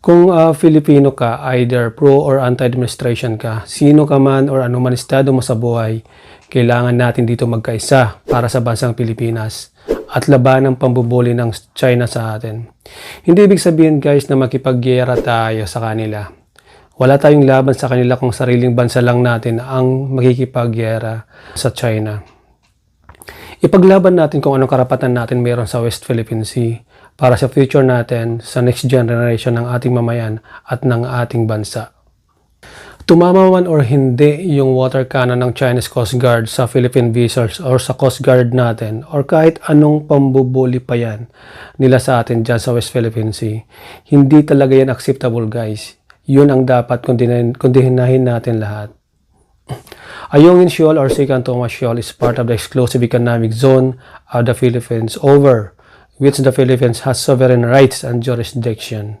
Kung ah, Filipino ka, either pro or anti-administration ka, sino ka man or anuman estado mo sa buhay, kailangan natin dito magkaisa para sa bansang Pilipinas at laban ng pambubuli ng China sa atin. Hindi ibig sabihin guys na makipagyera tayo sa kanila. Wala tayong laban sa kanila kung sariling bansa lang natin ang makikipagyera sa China. Ipaglaban natin kung anong karapatan natin meron sa West Philippine Sea para sa future natin, sa next generation ng ating mamayan at ng ating bansa. Tumama man or hindi yung water cannon ng Chinese Coast Guard sa Philippine vessels or sa Coast Guard natin or kahit anong pambubuli pa yan nila sa atin dyan sa West Philippine Sea, hindi talaga yan acceptable guys. Yun ang dapat kundinahin, kundinahin natin lahat. Ayungin Shoal or Second Thomas Shoal is part of the exclusive economic zone of the Philippines over which the Philippines has sovereign rights and jurisdiction.